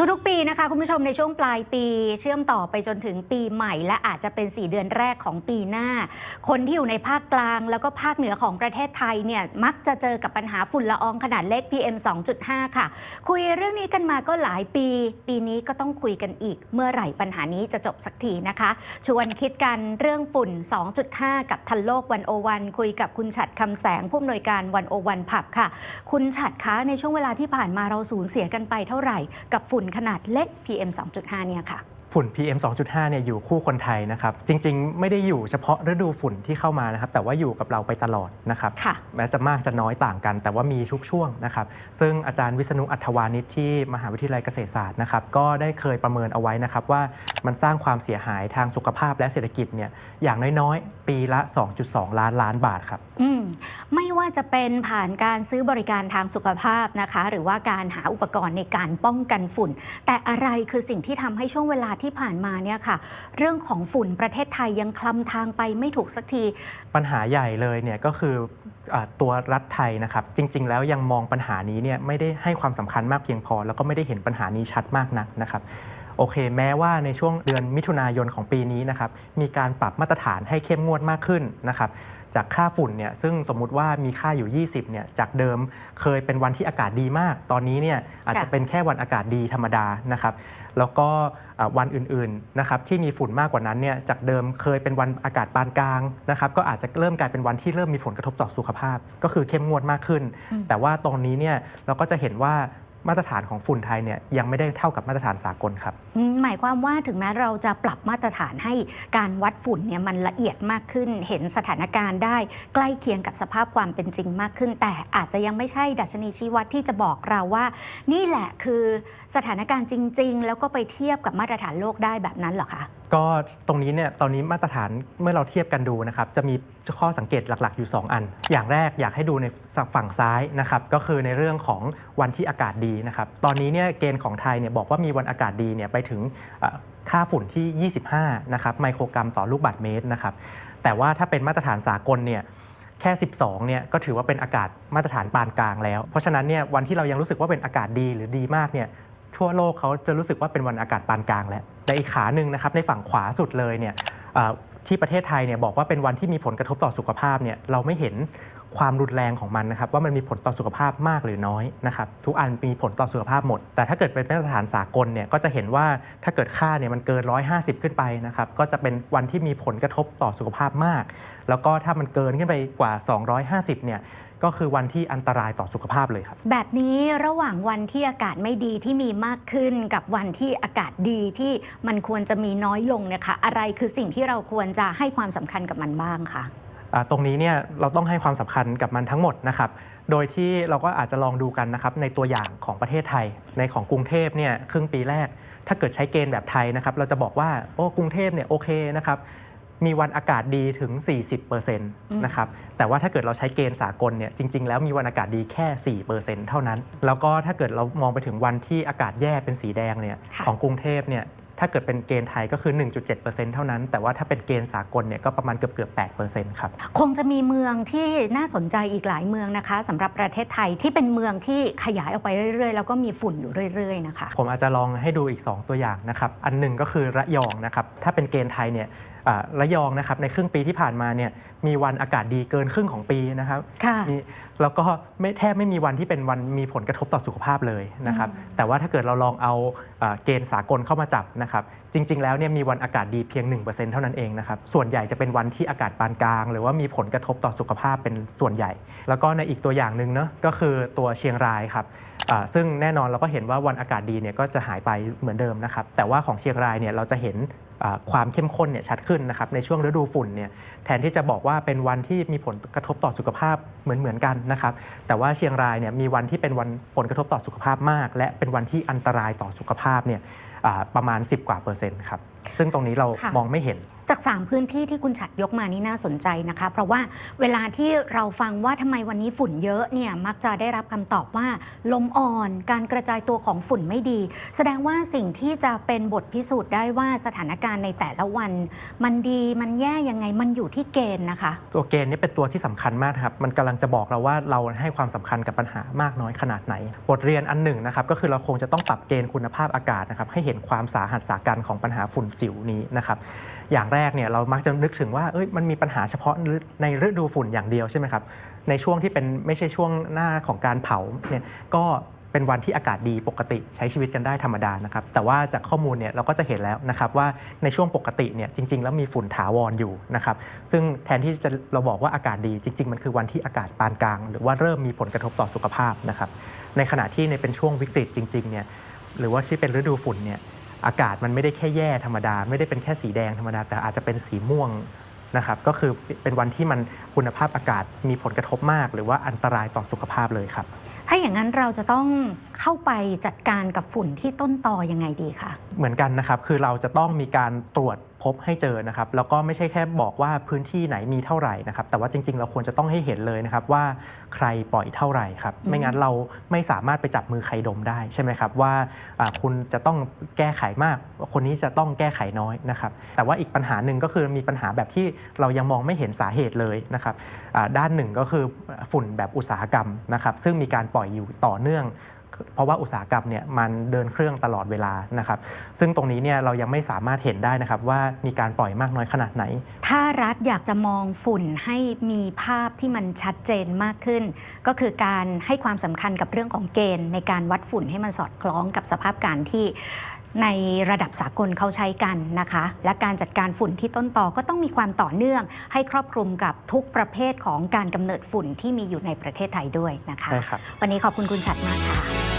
ทุกๆ ปีนะคะคุณผู้ชมในช่วงปลายปี เชื่อมต่อไปจนถึงปีใหม่ และอาจจะเป็น 4 เดือนแรกของปีหน้า คนที่อยู่ในภาคกลางแล้วก็ภาคเหนือของประเทศไทยเนี่ยมักจะเจอกับปัญหาฝุ่นละอองขนาดเล็ก PM 2.5 ค่ะ คุยเรื่องนี้กันมาก็หลายปี ปีนี้ก็ต้องคุยกันอีก เมื่อไหร่ปัญหานี้จะจบสักทีนะคะ ชวนคิดกันเรื่องฝุ่น 2.5 กับทันโลกวันโอวันคุยกับคุณฉัดคำแสงผู้อำนวยการวันโอวันผับค่ะ คุณฉัดคะในช่วงเวลาที่ผ่านมาเราสูญเสียกันไปเท่าไหร่กับฝุ่นขนาดเล็ก PM 2.5 เนี่ยค่ะ ฝุ่น PM 2.5 เนี่ยอยู่คู่คนไทยนะครับ จริงๆ ไม่ได้อยู่เฉพาะฤดูฝุ่นที่เข้ามานะครับ แต่ว่าอยู่กับเราไปตลอดนะครับค่ะแม้จะมากจะน้อยต่างกัน แต่ว่ามีทุกช่วงนะครับ ซึ่งอาจารย์วิษณุอัธวานิชที่มหาวิทยาลัยเกษตรศาสตร์นะครับ ก็ได้เคยประเมินเอาไว้นะครับว่ามันสร้างความเสียหายทางสุขภาพและเศรษฐกิจเนี่ยอย่างน้อยๆ ปีละ 2.2 ล้านล้านบาทครับอืมไม่ว่าจะเป็นผ่านการซื้อบริการทางสุขภาพนะคะ หรือว่าการหาอุปกรณ์ในการป้องกันฝุ่น แต่อะไรคือสิ่งที่ทำให้ช่วงเวลาที่ผ่านมาเนี่ยค่ะ เรื่องของฝุ่นประเทศไทยยังคลำทางไปไม่ถูกสักที ปัญหาใหญ่เลยเนี่ยก็คืออตัวรัฐไทยนะครับ จริง ๆ แล้วยังมองปัญหานี้เนี่ยไม่ได้ให้ความสำคัญมากเพียงพอ แล้วก็ไม่ได้เห็นปัญหานี้ชัดมากนักนะครับโอเค แม้ว่าในช่วงเดือนมิถุนายนของปีนี้นะครับมีการปรับมาตรฐานให้เข้มงวดมากขึ้นนะครับ จากค่าฝุ่นเนี่ยซึ่งสมมุติว่ามีค่าอยู่ 20เนี่ยจากเดิมเคยเป็นวันที่อากาศดีมาก ตอนนี้เนี่ยอาจจะค่ะเป็นแค่วันอากาศดีธรรมดานะครับแล้วก็อ่าวันอื่นๆนะครับที่มีฝุ่นมากกว่านั้นเนี่ยจากเดิมเคยเป็นวันอากาศปานกลางนะครับก็อาจจะเริ่มกลายเป็นวันที่เริ่มมีผลกระทบต่อสุขภาพ ก็คือเข้มงวดมากขึ้นอืมแต่ว่าตรงนี้เนี่ยเราก็จะเห็นว่า มาตรฐานของฝุ่นไทยเนี่ยยังไม่ได้เท่ากับมาตรฐานสากลครับ หมายความว่าถึงแม้เราจะปรับมาตรฐานให้การวัดฝุ่นเนี่ยมันละเอียดมากขึ้น เห็นสถานการณ์ได้ใกล้เคียงกับสภาพความเป็นจริงมากขึ้น แต่อาจจะยังไม่ใช่ดัชนีชี้วัดที่จะบอกเราว่า นี่แหละคือสถานการณ์จริง ๆ แล้วก็ไปเทียบกับมาตรฐานโลกได้แบบนั้นหรอคะ ก็ตรงนี้เนี่ยตอนนี้มาตรฐานเมื่อเราเทียบกันดูนะครับจะมีข้อสังเกตหลัก ๆ อยู่ 2 อัน อย่างแรกอยากให้ดูในฝั่งซ้ายนะครับก็คือในเรื่องของวันที่อากาศดีนะครับตอนนี้เนี่ยเกณฑ์ของไทยเนี่ยบอกว่ามีวันอากาศดีเนี่ยไปถึงค่าฝุ่นที่ 25 นะครับไมโครกรัมต่อลูกบาศก์เมตรนะครับแต่ว่าถ้าเป็นมาตรฐานสากลเนี่ยแค่ 12 เนี่ยก็ถือว่าเป็นอากาศมาตรฐานปานกลางแล้ว เพราะฉะนั้นเนี่ยวันที่เรายังรู้สึกว่าเป็นอากาศดีหรือดีมากเนี่ย ทั่วโลกเขาจะรู้สึกว่าเป็นวันอากาศปานกลางแล้วแต่อีกขาหนึ่งนะครับในฝั่งขวาสุดเลยเนี่ยที่ประเทศไทยเนี่ยบอกว่าเป็นวันที่มีผลกระทบต่อสุขภาพเนี่ยเราไม่เห็นความรุนแรงของมันนะครับว่ามันมีผลต่อสุขภาพมากหรือน้อยนะครับทุกอันมีผลต่อสุขภาพหมด แต่ถ้าเกิดเป็นมาตรฐานสากลเนี่ยก็จะเห็นว่าถ้าเกิดค่าเนี่ยมันเกิน 150 ขึ้นไปนะครับก็จะเป็นวันที่มีผลกระทบต่อสุขภาพมาก แล้วก็ถ้ามันเกินขึ้นไปกว่า 250เนี่ย ก็คือวันที่อันตรายต่อสุขภาพเลยครับ แบบนี้ระหว่างวันที่อากาศไม่ดีที่มีมากขึ้นกับวันที่อากาศดีที่มันควรจะมีน้อยลงเนี่ยค่ะอะไรคือสิ่งที่เราควรจะให้ความสำคัญกับมันบ้างคะอ่าตรงนี้เนี่ยเราต้องให้ความสำคัญกับมันทั้งหมดนะครับโดยที่เราก็อาจจะลองดูกันนะครับในตัวอย่างของประเทศไทยในของกรุงเทพเนี่ยครึ่งปีแรก ถ้าเกิดใช้เกณฑ์แบบไทยนะครับเราจะบอกว่าโอ้กรุงเทพเนี่ยโอเคนะครับ มีวันอากาศดีถึง 40%นะครับ แต่ว่าถ้าเกิดเราใช้เกณฑ์สากลเนี่ยจริง ๆ แล้วมีวันอากาศดีแค่ 4%เท่านั้น แล้วก็ถ้าเกิดเรามองไปถึงวันที่อากาศแย่เป็นสีแดงเนี่ยค่ะของกรุงเทพเนี่ยถ้าเกิดเป็นเกณฑ์ไทยก็คือ 1.7%เท่านั้น แต่ว่าถ้าเป็นเกณฑ์สากลเนี่ยก็ประมาณเกือบเกือบๆ8%ครับ คงจะมีเมืองที่น่าสนใจอีกหลายเมืองนะคะสำหรับประเทศไทยที่เป็นเมืองที่ขยายออกไปเรื่อยๆ แล้วก็มีฝุ่นอยู่เรื่อยๆนะคะ ผมอาจจะลองให้ดูอีก 2 ตัวอย่างนะครับ อันหนึ่งก็คือระยองนะครับ ถ้าเป็นเกณฑ์ไทยเนี่ยอ่าระยองนะครับในครึ่งปีที่ผ่านมาเนี่ยมีวันอากาศดีเกินครึ่งของปีนะครับค่ะมีแล้วก็ไม่แทบไม่มีวันที่เป็นวันมีผลกระทบต่อสุขภาพเลยนะครับแต่ว่าถ้าเกิดเราลองเอาอ่าเกณฑ์สากลเข้ามาจับนะครับจริง ๆ แล้วเนี่ยมีวันอากาศดีเพียง 1%เท่านั้นเองนะครับส่วนใหญ่จะเป็นวันที่อากาศปานกลาง หรือว่ามีผลกระทบต่อสุขภาพเป็นส่วนใหญ่ แล้วก็ในอีกตัวอย่างหนึ่งเนาะก็คือตัวเชียงรายครับอ่า ซึ่งแน่นอนเราก็เห็นว่าวันอากาศดีเนี่ยก็จะหายไปเหมือนเดิมนะครับ แต่ว่าของเชียงรายเนี่ยเราจะเห็นอ่าความเข้มข้นเนี่ยชัดขึ้นนะครับในช่วงฤดูฝุ่นเนี่ยแทนที่จะบอกว่าเป็นวันที่มีผลกระทบต่อสุขภาพเหมือนเหมือนๆกันนะครับแต่ว่าเชียงรายเนี่ยมีวันที่เป็นวันผลกระทบต่อสุขภาพมาก และเป็นวันที่อันตรายต่อสุขภาพเนี่ยอ่าประมาณ 10 กว่าเปอร์เซ็นต์ครับซึ่งตรงนี้เราค่ะมองไม่เห็น จาก 3 พื้นที่ที่คุณฉัดยกมานี่น่าสนใจนะคะ เพราะว่าเวลาที่เราฟังว่าทำไมวันนี้ฝุ่นเยอะเนี่ยมักจะได้รับคำตอบว่าลมอ่อนการกระจายตัวของฝุ่นไม่ดี แสดงว่าสิ่งที่จะเป็นบทพิสูจน์ได้ว่าสถานการณ์ในแต่ละวัน มันดีมันแย่ยังไงมันอยู่ที่เกณฑ์นะคะ ตัวเกณฑ์นี่เป็นตัวที่สำคัญมากครับมันกำลังจะบอกเราว่าเราให้ความสำคัญกับปัญหามากน้อยขนาดไหน บทเรียนอันหนึ่งนะครับก็คือเราคงจะต้องปรับเกณฑ์คุณภาพอากาศนะครับให้เห็นความสาหัสสากันของปัญหาฝุ่นจิ๋วนี้นะครับ อย่างแรกเนี่ยเรามักจะนึกถึงว่าเอ้ยมันมีปัญหาเฉพาะในฤดูฝุ่นอย่างเดียวใช่ไหมครับในช่วงที่เป็นไม่ใช่ช่วงหน้าของการเผาเนี่ยก็เป็นวันที่อากาศดีปกติใช้ชีวิตกันได้ธรรมดานะครับแต่ว่าจากข้อมูลเนี่ยเราก็จะเห็นแล้วนะครับว่าในช่วงปกติเนี่ยจริง ๆ แล้วมีฝุ่นถาวรอยู่นะครับซึ่งแทนที่จะเราบอกว่าอากาศดีจริง ๆ มันคือวันที่อากาศปานกลาง หรือว่าเริ่มมีผลกระทบต่อสุขภาพนะครับในขณะที่ในเป็นช่วงวิกฤตจริงๆเนี่ยหรือว่าที่เป็นฤดูฝุ่นเนี่ย อากาศมันไม่ได้แค่แย่ธรรมดา ไม่ได้เป็นแค่สีแดงธรรมดา แต่อาจจะเป็นสีม่วงนะครับก็คือเป็นวันที่มันคุณภาพอากาศมีผลกระทบมาก หรือว่าอันตรายต่อสุขภาพเลยครับ ถ้าอย่างนั้นเราจะต้องเข้าไปจัดการกับฝุ่นที่ต้นตอยังไงดีคะเหมือนกันนะครับคือเราจะต้องมีการตรวจ พบให้เจอนะครับแล้วก็ไม่ใช่แค่บอกว่าพื้นที่ไหนมีเท่าไหร่นะครับแต่ว่าจริง ๆ เราควรจะต้องให้เห็นเลยนะครับว่าใครปล่อยเท่าไหร่ครับไม่งั้นเราไม่สามารถไปจับมือใครดมได้ใช่ไหมครับว่าอ่าคุณจะต้องแก้ไขมาก คนนี้จะต้องแก้ไขน้อยนะครับแต่ว่าอีกปัญหาหนึ่งก็คือมีปัญหาแบบที่เรายังมองไม่เห็นสาเหตุเลยนะครับอ่าด้านหนึ่งก็คือฝุ่นแบบอุตสาหกรรมนะครับซึ่งมีการปล่อยอยู่ต่อเนื่อง เพราะว่าอุตสาหกรรมเนี่ยมันเดินเครื่องตลอดเวลานะครับ ซึ่งตรงนี้เนี่ยเรายังไม่สามารถเห็นได้นะครับว่ามีการปล่อยมากน้อยขนาดไหน ถ้ารัฐอยากจะมองฝุ่นให้มีภาพที่มันชัดเจนมากขึ้น ก็คือการให้ความสำคัญกับเรื่องของเกณฑ์ ในการวัดฝุ่นให้มันสอดคล้องกับสภาพการที่ในระดับสากลเขาใช้กันนะคะ และการจัดการฝุ่นที่ต้นตอก็ต้องมีความต่อเนื่อง ให้ครอบคลุมกับทุกประเภทของการกำเนิดฝุ่นที่มีอยู่ในประเทศไทยด้วยนะคะใช่ครับวันนี้ขอบคุณคุณชัดมากค่ะ